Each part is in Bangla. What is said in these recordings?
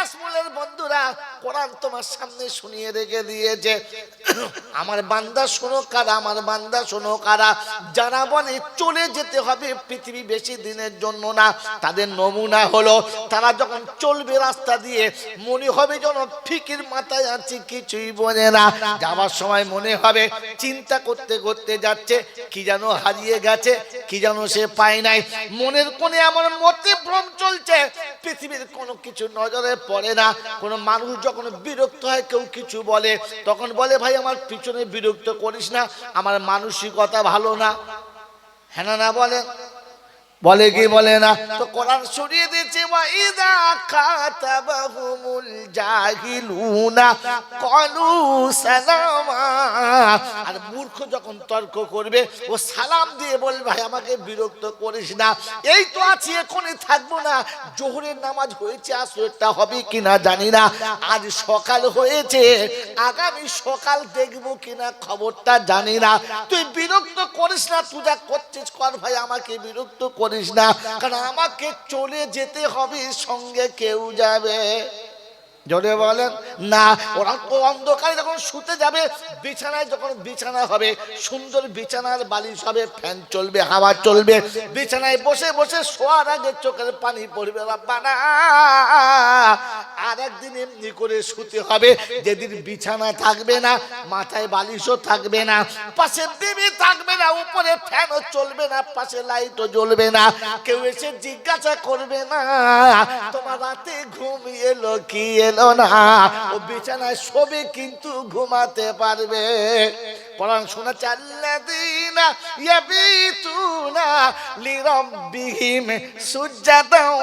কাশ্মীরের বন্ধুরা, কোরআন তোমার সামনে শুনিয়ে রেখে দিয়েছে। আমার বান্দা শোনো কারা, আমার বান্দা শোনো কারা। যারা বলে চলে যেতে হবে পৃথিবী বেশি দিনের জন্য না, তাদের নমুনা হলো, তারা যখন চলবে রাস্তা দিয়ে, মনে হবে যেন ফিকির মাথায় আছে, কিছুই বোঝে না। যাওয়ার সময় মনে হবে চিন্তা করতে করতে যাচ্ছে, কি যেন হারিয়ে গেছে, কি যেন সে পায় নাই। মনের কোণে আমার মতে ভ্রম চলছে, পৃথিবীর কোনো কিছু নজরে পড়ে না। কোনো মানুষ যখন বিরক্ত হয়, কেউ কিছু বলে, তখন বলে, ভাই, আমার পিছনে বিরক্ত করিস না। আমার মানসিকতা ভালো না। হ্যাঁ না না বলে। বলে কি বলে না? তো কোরআন সরিয়ে দিয়েছে ওয়া ইদা কাতাবাহুমুল জাহিলুনা ক্বালু সালামা। আর মূর্খ যখন তর্ক করবে ও সালাম দিয়ে বলবে ভাই আমাকে বিরক্ত করিস না। এই তো আছি এখনই থাকব না। জোহরের নামাজ হয়েছে আসরটা হবে কিনা জানি না। আজ সকাল হয়েছে আগামী সকাল দেখব কিনা খবরটা জানি না। তুই বিরক্ত করিস না তুই যা করছিস কর ভাই আমাকে বিরক্ত করিস না। কারণ আমাকে চলে যেতে হবে, সঙ্গে কেউ যাবে। জোরে বলেন, না, ওরা অন্ধকারে যখন শুতে যাবে, বিছানায় যখন বিছানা হবে, সুন্দর বিছানার বালিশ হবে, ফ্যান চলবে, হাওয়া চলবে। বিছানায় বসে বসে শোয়ার আগে চোখের পানি পড়বে, বাবা আর একদিন এমনি করে শুতে হবে। যেদিন বিছানা থাকবে না, মাথায় বালিশও থাকবে না, পাশে বিবি থাকবে না, উপরে ফ্যানও চলবে না, পাশে লাইটও জ্বলবে না, কেউ এসে জিজ্ঞাসা করবে না, তোমার রাতে ঘুম এলো কি এলো না? ও বিছানায় শোবে কিন্তু ঘুমাতে পারবে। কোরআন শোনা চাল্লাদিনা ইয়াবিতুনা লিরাব্বিহিম সুজ্জাদাও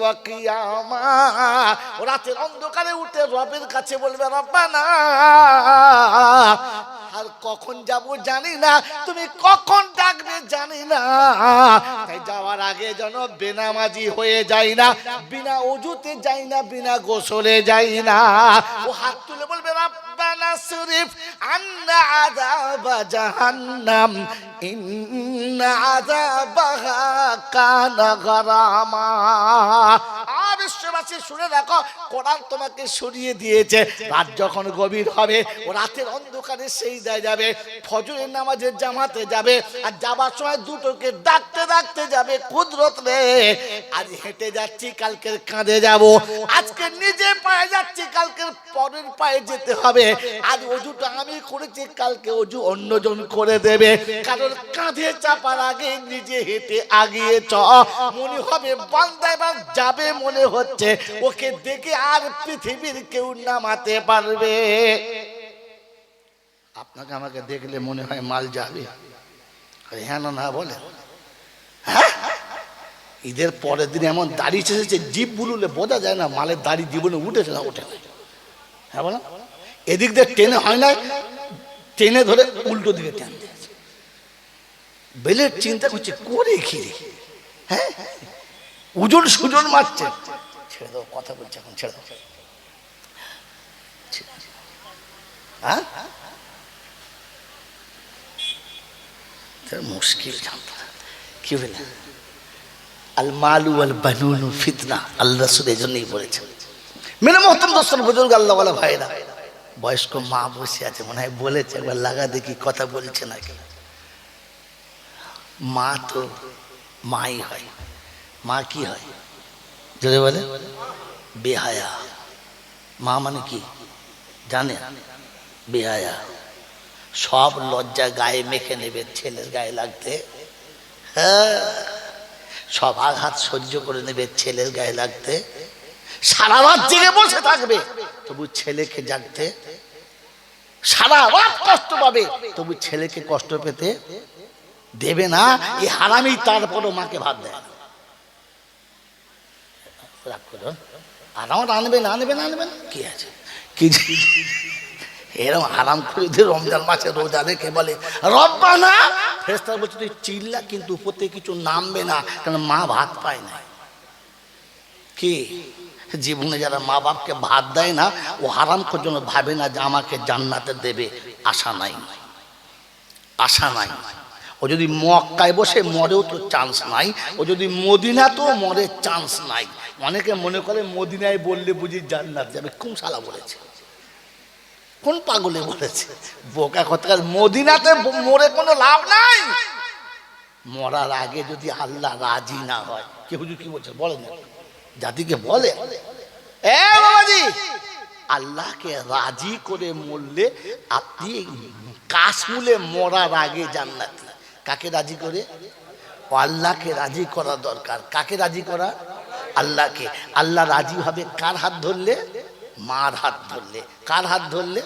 ওয়া কিয়ামা। রাতের অন্ধকারে উঠে রবের কাছে বলবে, রব্বানা আর কখন যাব জানি না। তুমি কখন ডাকবে জানি না। তাই যাওয়ার আগে যেন বেনামাজি হয়ে যাই না, বিনা অজুতে যাই না, বিনা গোসলে যাই না। ও হাত তুলে বলবে আর বিশ্ববাসী শুনে রাখো কোরআন তোমাকে সরিয়ে দিয়েছে। রাত যখন গভীর হবে, ও রাতের অন্ধকারে সেই দেয় যাবে, ফজরের নামাজের জামাতে যাবে, আর যাবার সময় দুটোকে ডাকতে ডাকতে যাবে কুদরত রে। আজ হেঁটে যাচ্ছি, কালকের কাঁধে যাব। আজকে নিজে পায়ে যাচ্ছি, কালকের পরের পায়ে যেতে হবে। আজ অজুটা আমি করেছি, কালকে অজু অন্যজন করে দেবে। কারণ কাঁধে চাপার আগে নিজে হেঁটে আগিয়ে চ। মনে হবে বান্দা এবার যাবে মনে হচ্ছে। ওকে দেখে আর পৃথিবীর কেউ নামাতে পারবে। আপনাকে আমাকে দেখলে মনে হয় মাল যাবে। হ্যাঁ না বলে। হ্যাঁ? ঈদের পরের দিন এমন দাড়ি এসেছে জিপ বুলুলে বোঝা যায় না মালের দাড়ি জীবনে উঠেছে না ওঠে হ্যাঁ বলো। এদিক দিয়ে টেনে হয় না, টেনে ধরে উল্টো দিকে টেন বেলের চিন্তা করছে, করে কি রে হ্যাঁ? উজন সুজন মারছে। ছেড়ে দাও, কথা বলছে এখন, ছেড়ে দাও। হ্যাঁ? মুশকিল কি বলে আল মালু আল বানুন ফিতনা। আল্লাহ রসুল এই জন্যই বলেছেন মেনে মহতম দোস্তর বুজুর্গ আল্লাহ বলা ভাইরা। বয়স্ক মা বসে আছে, মনে হয় বলেছে, একবার লাগা দেখি কথা বলছে না নাকি। মা তো মাই হয়। মা কি হয়? যদি বলে, বেহায়া। মা মানে কি? জানে? বেহায়া। সব লজ্জা গায়ে মেখে নেবে, ছেলের গায়ে লাগতে। হ্যাঁ। সব আঘাত সহ্য করে নেবে, ছেলের গায়ে লাগতে। সারা রাত জেগে বসে থাকবে, তবু ছেলেকে জাগতে। সারা রাত কষ্ট পাবে, তবু ছেলেকে কষ্ট পেতে দেবে না। এই হারামি তারপরও মাকে ভাব দেয় না। রাগ করুন আরাম আনবে না আনবে না কি আছে? কি এরকম আরাম করে দিয়ে রমজান মাসে রোজা রেখে বলে রব্বা না ফেরেস্তার বলছে, তুই চিল্লা, কিন্তু উপর থেকে কিছু নামবে না কারণ মা ভাত পায় না? কি? জীবনে যারা মা বাপকে ভাত দেয় না, ও হারাম জন্য ভাবে না যে আমাকে জান্নাতে দেবে। আশা নাই। আশা নাই। ও যদি মক্কায় বসে মরেও তো চান্স নাই, ও যদি মদিনা তো মরে চান্স নাই। অনেকে মনে করে মদিনায় বললে বুঝি জান্নাত যাবে। কোন শালা বলেছে? কোন পাগলে বলেছে? বোকা কথা মদিনাতে মরে কোনো লাভ নাই। মরার আগে যদি আল্লাহ রাজি না হয়, কে হুজুর কি বলছে? বলেন না। জাতিকে বলে। এ বাবাজি! আল্লাহকে রাজি করে মরলে আপনি কাশমুলে মরার আগে জান্নাতি। কাকে রাজি করে? ও আল্লাহকে রাজি করা দরকার। কাকে রাজি করা? আল্লাহকে। আল্লাহ রাজি হবে কার হাত ধরলে? মার হাত ধরলে। কার হাত ধরলে?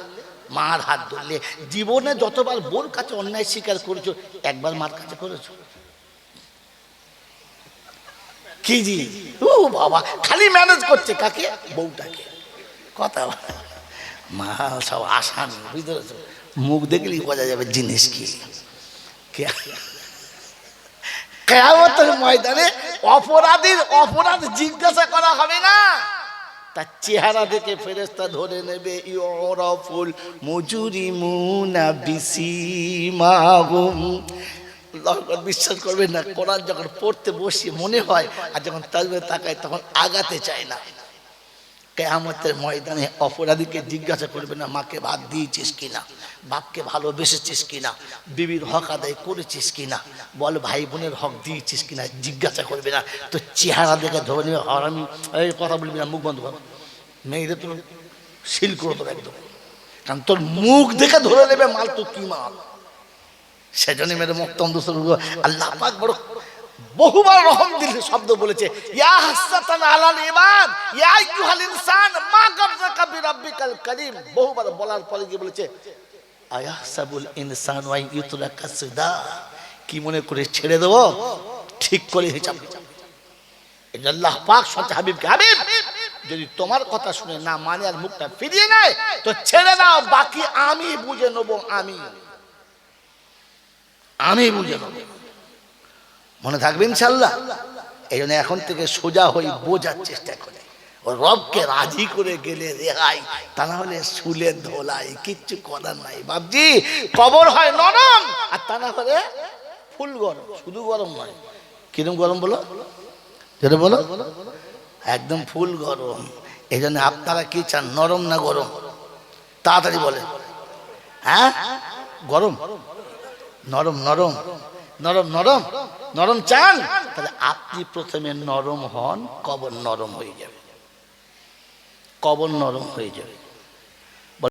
মার হাত ধরলে। জীবনে যতবার বোর কাছে অন্যায় স্বীকার করেছ, একবার মার কাছে করেছ। কি জি? ও বাবা, খালি ম্যানেজ করছে কাকে? বউটাকে। কথা মা, সব আসান বুঝতে মুখ দেখলেই বোঝা যাবে জিনিস কে- কেয়ামতের ময়দানে অপরাধীর অপরাধ জিজ্ঞাসা করা হবে না। তার চেহারা দেখে ফেরেস্তা ধরে নেবে ইউরফুল মজুরি মুনা বিসিমাহুম। আল্লাহু আকবার, বিশ্বাস করবেন না কোরআন যখন পড়তে বসি মনে হয় আর যখন তাজবে তাকায় তখন আগাতে চায় না। কেয়ামতের ময়দানে অপরাধীকে জিজ্ঞাসা করবে না, মাকে ভাত দিয়েছিস কিনা? বাপকে ভালোবেসেছিস কিনা? বিবির হক আদায় করেছিস কিনা? বল ভাই বোনের হক দিয়েছিস কিনা? জিজ্ঞাসা করবে না। তো চেহারা দেখে ধরে নেবে আর আমি এই কথা বলবি না, মুখ বন্ধ কর। মেয়েদের তো শিল করে তোর একদম। কারণ তোর মুখ দেখে ধরে নেবে মাল তো কি মাল? সেজন্য মেরে মুক্তম দুসর আল্লাহ পাক বড় বহুবার রহম দিল শব্দ বলেছে, ইয়া হাসাতান আলাল ইমান ইয়া আইয়ুহাল ইনসান, মা বিরাব্বিকাল কারীম। বহুবার বলার পরে গিয়ে বলেছে ইনসান ইউতরাকা সুদা। কি মনে করে ছেড়ে দেবো? ঠিক করে হিসাব আল্লাহ পাক সত্য হাবিব, যদি তোমার কথা শুনে না মানে আর মুখটা ফিরিয়ে নেয়, তো ছেড়ে দাও, বাকি আমি বুঝে নেব, আমি। আমি বুঝে নেব। মনে থাকবে ইনশাল্লাহ এই জন্য এখন থেকে সোজা হয়ে বোঝার চেষ্টা করে। ও রবকে রাজি করে গেলে রেহাই তা না হলে শুলে ধোলাই, কিচ্ছু করার নাই। বাবজি কবর হয় নরম, আর তা না হলে ফুল গরম, শুধু গরম নয়। কিরম গরম বলো? যেটা বলো। একদম ফুল গরম। এই জন্য আপনারা কি চান, নরম না গরম? তাড়াতাড়ি বলে হ্যাঁ? গরম? নরম নরম। নরম নরম। নরম চান, তাহলে আপনি প্রথমে নরম হন, কবর নরম হয়ে যাবে। কবর নরম হয়ে যাবে।